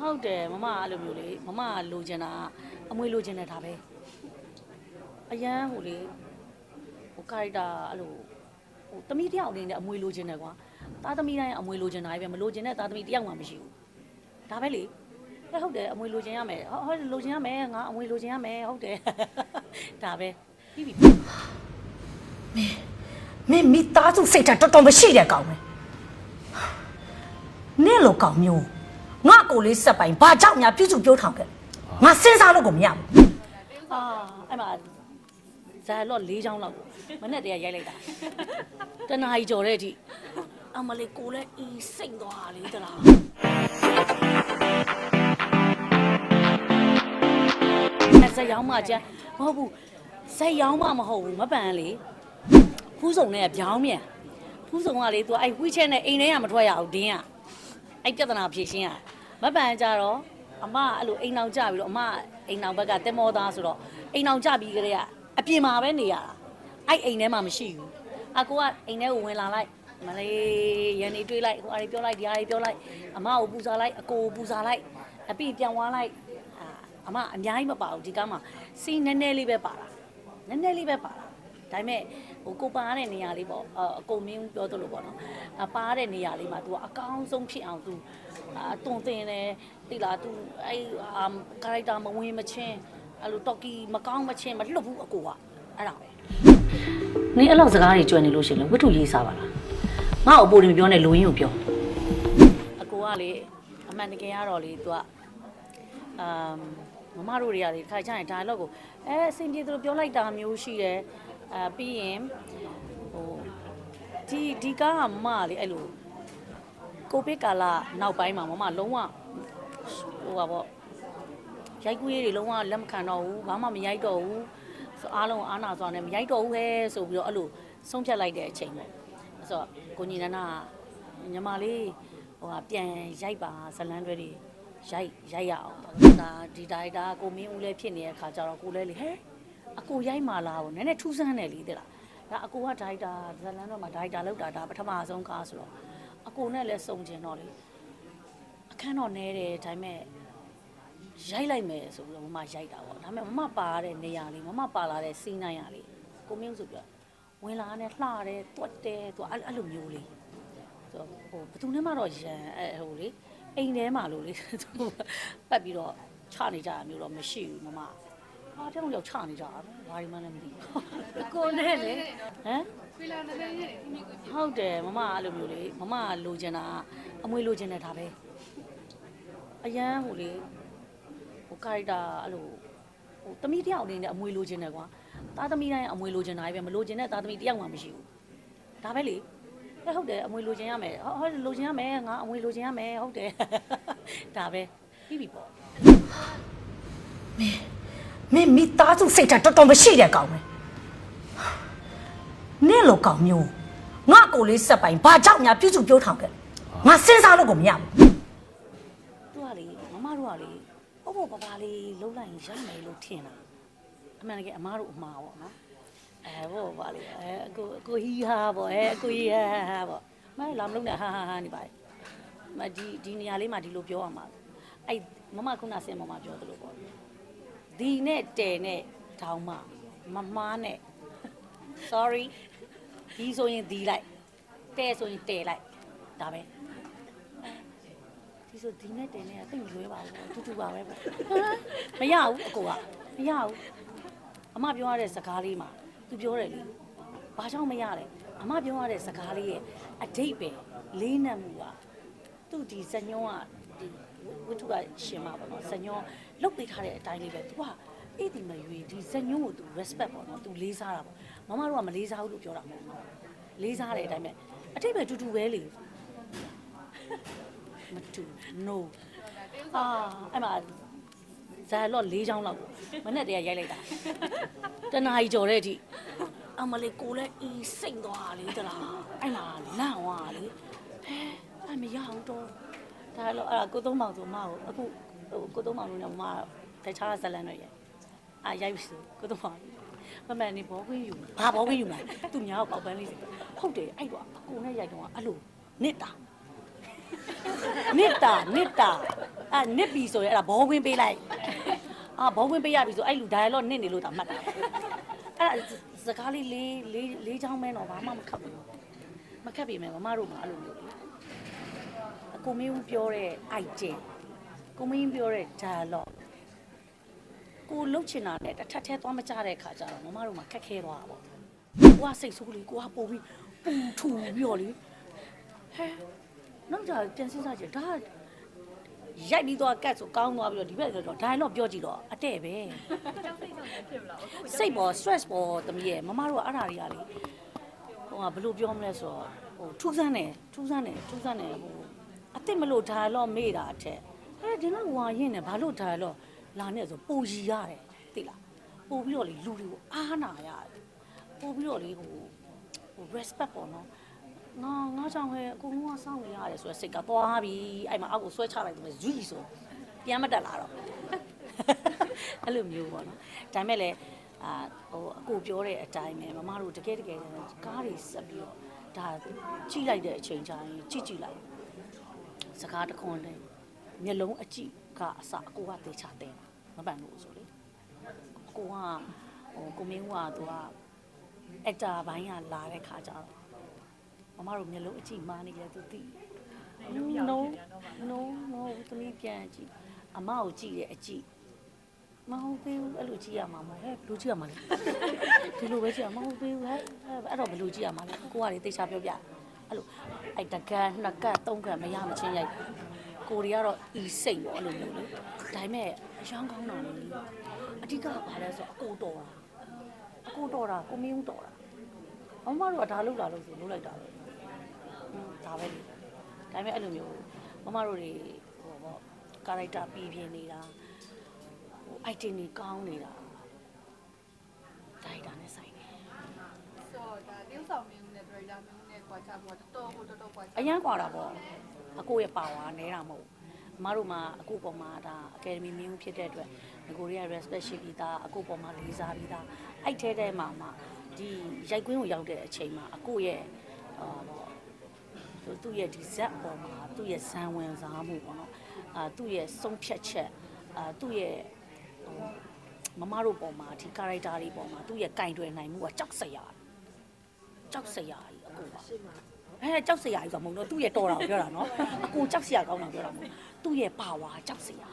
ဟုတ်တယ်မမအဲ့လိုမျိုးလေမမကလိုချင်တာအမွေလိုချင်တယ်ဒါပဲအရန်ဟိုလေဟိုကာရက်တာအဲ့လိုဟိုတမီးတယောက်အနေနဲ့အမွေလိုချင်တယ်ကွာသားသမီးတိုင်းအမွေလိုချင်တာပဲမလိုချင်တဲ့သားသမီးတယောက်မှမရှိဘူးဒါပဲလေအဲဟုတ်တယ်အမွေလိုချင်ရမယ်ဟုတ်ဟုတ်လိုချင်ရမယ်ငါအမွေလိုချင်ရမယ်ဟုတ်တယ်ဒါပဲပြီးပြီမင်းမိသားစုစိတ်ဓာတ်တော်တော်မရှိတဲ့ကောင်ပဲနင့်လိုကောင်မျိုး ငါကိုလေးစက်ပိုင်ဘာကြောင့်များပြုစုပြောထောင်ခဲ့ငါစဉ်းစားလို့ကိုမရဘူးအာအဲ့မှာဇာလော့၄ချောင်းလောက်ကိုမနဲ့တည်းကရိုက်လိုက်တာတနားကြီးကြော်တဲ့အထိအမလေးကိုလည်းအီစိတ်သွားလေတလားအဲ့ဇက်ရောင်းမှကျန်မဟုတ်ဘူးဇက်ရောင်းမှမဟုတ်ဘူးမပန်လေဖူးစုံနဲ့ကပြောင်းမြန်ဖူးစုံကလေသူအဲ့ဝှီချက်နဲ့အိမ်ထဲကမထွက်ရအောင်ဒင်းက အဲ့ပြဿနာဖြေရှင်းရမပန်ကြတော့အမကအဲ့လိုအိမ်အောင်ကြပြီးတော့အမကအိမ်အောင်ဘက်ကတက်မောသားဆိုတော့အိမ်အောင်ကြပြီးကြတဲ့ကအပြင်မှာပဲနေရတာအဲ့အိမ်ထဲမှာမရှိဘူးအကိုကအိမ်ထဲကိုဝင်လာလိုက်မလေးရန်နေတွေးလိုက်ဟိုအရေးပြောလိုက်ဒီအရေးပြောလိုက်အမကိုပူစားလိုက်အကိုကိုပူစားလိုက်အပြီးပြန်သွားလိုက်အာအမအများကြီးမပါဘူးဒီကားမှာစီးနည်းနည်းလေးပဲပါတာနည်းနည်းလေးပဲပါတာ ဒါပေမဲ့ဟိုကိုပါတဲ့နေရာလေးပေါ့အအကိုမင်းပြောသလိုပေါ့နော်အပါတဲ့နေရာလေးမှာ तू အကောင်းဆုံးဖြစ်အောင် तू အတုံတင်တယ်တိလား तू အဲ့အာကာရိုက်တာမဝင်မချင်းအဲ့လိုတော်ကီမကောင်းမချင်းမလွတ်ဘူးအကိုကအဲ့ဒါပဲနင်းအဲ့လောက်စကားတွေကြွနေလို့ရှိရင်ဝတ္ထုရေးစားပါလားငါ့အပိုတွေမပြောနဲ့လူရင်းကိုပြောအကိုကလေအမှန်တကယ်ကတော့လေ तू ကအမ်မမတို့တွေကလေတစ်ခါကျရင် dialogue ကိုအဲအဆင်ပြေသလိုပြောလိုက်တာမျိုးရှိတယ် အဲပြီးရင်ဟိုဒီဒီကားကမမလေအဲ့လိုကိုဗစ်ကာလနောက်ပိုင်းမှာမမလုံးဝဟိုပါပေါ့ရိုက်ကူးရေးတွေလုံးဝလက်မခံတော့ဘူးဘာမှမရိုက်တော့ဘူးဆိုအားလုံးအားနာစွာနဲ့မရိုက်တော့ဘူးဟဲဆိုပြီးတော့အဲ့လိုဆုံးဖြတ်လိုက်တဲ့အချိန်ပေါ့ဆိုတော့ကိုညီနန္ဒညီမလေးဟိုဟာပြန်ရိုက်ပါဇလန်းတွေတွေရိုက်ရိုက်ရအောင်ဒါဒီဒါရိုက်တာကိုမင်းဦးလည်းဖြစ်နေတဲ့ခါကျတော့ကိုလည်းလေဟဲ အကိုရိုက်มาလားပေါ့နည်းနည်းထူးဆန်းတယ်လीတဲ့လားဒါအကိုကဒါရိုက်တာဇလန်းတော့မှာဒါရိုက်တာလောက်တာဒါပထမဆုံးကားဆိုတော့အကိုနဲ့လည်းစုံကျင်တော့လေအခန်းတော့နဲတယ်ဒါပေမဲ့ရိုက်လိုက်မယ်ဆိုပြီးတော့မမရိုက်တာပေါ့ဒါပေမဲ့မမပါရတဲ့နေရာလေးမမပါလာတဲ့စီးနိုင်ရလေးကိုမျိုးဆိုပြီးတော့ဝင်လာနဲ့လှတယ်တွတ်တယ်သူအဲ့အဲ့လိုမျိုးလေးဆိုတော့ဟိုဘယ်သူနဲ့မှတော့ရန်အဲ့ဟိုလေအိမ်ထဲမှာလို့လေသူပတ်ပြီးတော့ချနေကြတာမျိုးတော့မရှိဘူးမမ ဟာတဲ့ကောင်ရောက်ချနေကြတာဘာဒီမှလည်းမသိဘူးကိုနဲ့လေဟမ်ဖေလာနည်းနည်းရဲ့ဒီမိကိုဟုတ်တယ်မမအဲ့လိုမျိုးလေမမကလိုချင်တာအမွေလိုချင်တယ်ဒါပဲအရန်ဟိုလေဟိုကာရက်တာအဲ့လိုဟိုတမီးတယောက်အနေနဲ့အမွေလိုချင်တယ်ကွာသားသမီးတိုင်းအမွေလိုချင်တာပဲမလိုချင်တဲ့သားသမီးတယောက်မှမရှိဘူးဒါပဲလေအဲဟုတ်တယ်အမွေလိုချင်ရမယ်ဟုတ်ဟုတ်လိုချင်ရမယ်ငါအမွေလိုချင်ရမယ်ဟုတ်တယ်ဒါပဲပြီးပြီပေါ့မင်း မိသားစုစိတ်ဓာတ်တော်တော်မရှိတဲ့ကောင်ပဲနင့်လိုကောင်မျိုးငါကိုလေးစက်ပိုင်ဘာကြောင့်များပြုစုပြောထောင်ခဲ့ငါစဉ်းစားလို့ကိုမရဘူးသူကလေမမတို့ကလေပေါ့ပေါ့ပါပါလေးလှုပ်လိုက်ရင်ရမယ်လို့ထင်တာအမှန်တကယ်အမားတို့အမှားပေါ့နော်အဲပေါ့ပါလေအဲအကိုအကိုဟီဟာပေါ့အဲအကိုဟီဟာဟာပေါ့မလာမလို့နဲ့ဟာဟာဟာနေပါလေမဒီဒီနေရာလေးမှာဒီလိုပြောရမှာအဲ့မမခုနဆင်မမပြောသလိုပေါ့ ဒီနဲ့တဲနဲ့ထောင်းမမမားနဲ့ sorry ဒီဆိုရင်ဒီလိုက်တဲဆိုရင်တဲလိုက်ဒါပဲဒီဆိုဒီနဲ့တင်နေတာသိပ်မလွဲပါဘူးအတူတူပါပဲပေါ့မရဘူးအကိုကမရဘူးအမပြောရတဲ့စကားလေးမှာ तू ပြောတယ်လေဘာကြောင့်မရလဲအမပြောရတဲ့စကားလေးရဲ့အတိတ်ပဲလေးနက်မှုကသူ့ဒီဇညုံးကဒီ ဝတ္ထုကရှင်မှာပေါ့နော်ဇညွန်လုတ်ပေးထားတဲ့အတိုင်းလေးပဲသူကအဲ့ဒီမရွေဒီဇညွန်ကို तू respect ပေါ့နော် तू လေးစားတာပေါ့မမတို့ကမလေးစားဘူးလို့ပြောတာမဟုတ်ဘူးလေးစားတဲ့အတိုင်းပဲအတိတ်ပဲတူတူပဲလေမတူ no အာအဲ့မှာဇာလော့၄ချောင်းလောက်ကိုမနဲ့တည်းကရိုက်လိုက်တာတနားကြီးကြော်တဲ့အထိအမလေးကိုလည်းအီစိတ်သွားလေတလားအဲ့မှာလန့်သွားလေအဲအမရအောင်တော့ ဒါလောအဲ့ဒါကိုသုံးမောင်ဆိုမကိုအခုဟိုကိုသုံးမောင်လို့နဲ့မတခြားဇလန်တော့ရဲ့အာရိုက်ပြီဆိုကိုသုံးမောင်မမန်နေဘောခွင်းယူဘာဘောခွင်းယူမလဲသူများကိုပေါက်ပန်းလေးစီဟုတ်တယ်အဲ့တော့အကိုနဲ့ရိုက်တော့အဲ့လိုနစ်တာနစ်တာနစ်တာအာနစ်ပြီဆိုရင်အဲ့ဒါဘောခွင်းပေးလိုက်အာဘောခွင်းပေးရပြီဆိုအဲ့လူ dialogue နစ်နေလို့တာမှတ်တာအဲ့ဒါစကားလေးလေးလေးလေးချောင်းမဲတော့ဘာမှမခတ်ဘူးမခတ်ပြီမယ်မမတို့မှအဲ့လိုမျိုးလေအ ကိုမင်းဦးပြောတဲ့ idea ကိုမင်းပြောတဲ့ dialogue ကိုလှုပ်ချင်တာနဲ့တစ်ထပ်ထဲသွားမကြတဲ့ခါကျတော့မမတို့မှခက်ခဲသွားတာပေါ့ကိုကစိတ်ဆိုးလေကိုကပို့ပြီးပူထူပြီးတော့လေဟဲနောက်ကြပြန်စဉ်းစားကြည့်ဒါကရိုက်ပြီးတော့ကတ်ဆိုကောင်းသွားပြီးတော့ဒီဘက်ဆိုတော့ dialogue ပြောကြည့်တော့အတဲ့ပဲကြောက်စိတ်ကြောင့်လည်းဖြစ်မလားအခုစိတ်ပေါ် stress ပေါ်တမီးရဲ့မမတို့ကအဲ့ဒါတွေကလေဟိုကဘယ်လိုပြောမလဲဆိုတော့ဟိုထူးဆန်းတယ်ထူးဆန်းတယ်ထူးဆန်းတယ်ဟို အစ်စ်မလို့ dialogue မေ့တာအထက်အဲဒီလောက်ဝါရင်နဲ့ဘာလို့ dialogue လာနေဆိုပူရီရတယ်သိလားပို့ပြီးတော့လေလူတွေကိုအားနာရတယ်ပို့ပြီးတော့လေဟိုဟို respect ပေါ့နော်ငါငါကြောင့်ပဲအကုန်လုံးကစောင့်နေရတယ်ဆိုတော့စိတ်ကသွားပြီအဲ့မှာအောက်ကိုဆွဲချလိုက်တယ်ဇွီဆိုပြန်မတက်လာတော့အဲ့လိုမျိုးပေါ့နော်ဒါပေမဲ့လည်းအာဟိုအကိုပြောတဲ့အတိုင်းပဲမမတို့တကယ်တကယ်ကားတွေဆက်ပြီးတော့ဒါကြည့်လိုက်တဲ့အချိန်တိုင်းကြည့်ကြည့်လိုက် စကားတခွန်းလေးမျက်လုံးအကြည့်ကအစအကိုကသေချာတယ်မပန်လို့ဆိုလေအကိုကဟိုကိုမင်းကသူကအက်တာဘိုင်းကလာတဲ့ခါကျတော့မမတို့မျက်လုံးအကြည့်မာနေတယ်သူသိ no no no သမီးပြန်ကြည့်အမကိုကြည့်တဲ့အကြည့်မဟုတ်သေးဘူးအဲ့လိုကြည့်ရမှာမဟုတ်ဟဲ့ဘယ်လိုကြည့်ရမှာလဲဒီလိုပဲကြည့်ရမှာမဟုတ်သေးဘူးဟဲ့အဲ့တော့ဘယ်လိုကြည့်ရမှာလဲကိုကလေတေချာပြောပြ အဲ့လိုအဲ့တကန်နှစ်ကတ်သုံးကတ်မရမချင်းရိုက်ကိုတွေကတော့ဤစိတ်ပေါ့အဲ့လိုမျိုးလေဒါပေမဲ့အယောင်ကောင်းတာလေအဓိကကဘာလဲဆိုအကိုတော်တာအကိုတော်တာကိုမင်းဦးတော်တာအမတို့ကဒါလုပ်လာလို့ဆိုလုပ်လိုက်တာပဲဒါပဲလေဒါပေမဲ့အဲ့လိုမျိုးမမတို့တွေဟိုပေါ့ကာရိုက်တာပြီးပြင်းနေတာဟို item တွေကောင်းနေတာဒါရိုက်တာနဲ့ဆိုင်တယ်ဆိုတော့ဒါတယောက်ဆောင်မင်းနဲ့ director မင်းနဲ့ ကွာကြဘူးကတော်ကိုတော်တော်ကွာကြအရန်ကွာတာပေါ့အကိုရဲ့ပါဝါနေတာမဟုတ်ဘူးမတို့မှာအကိုပေါ်မှာဒါအကယ်ဒမီမင်းဦးဖြစ်တဲ့အတွက်ငကိုရီက respect ရှိပြီးသားအကိုပေါ်မှာလေးစားပြီးသားအဲ့ထဲထဲမှာမှဒီရိုက်ကွင်းကိုရောက်တဲ့အချိန်မှာအကိုရဲ့ဟောပေါ့သူ့ရဲ့ဒီဇက်ပေါ်မှာသူ့ရဲ့ဇံဝင်စားမှုပေါ့နော်အာသူ့ရဲ့ဆုံးဖြတ်ချက်အာသူ့ရဲ့မမတို့ပေါ်မှာဒီ character တွေပေါ်မှာသူ့ရဲ့ကင်တွယ်နိုင်မှုကကြောက်စရာကြောက်စရာ အကိုပါအဲကြောက်စရာကြီးဆိုမဟုတ်တော့သူ့ရဲ့တော်တာကိုပြောတာနော်အကိုကြောက်စရာကောင်းတာပြောတာမဟုတ်သူ့ရဲ့ပါဝါကြောက်စရာ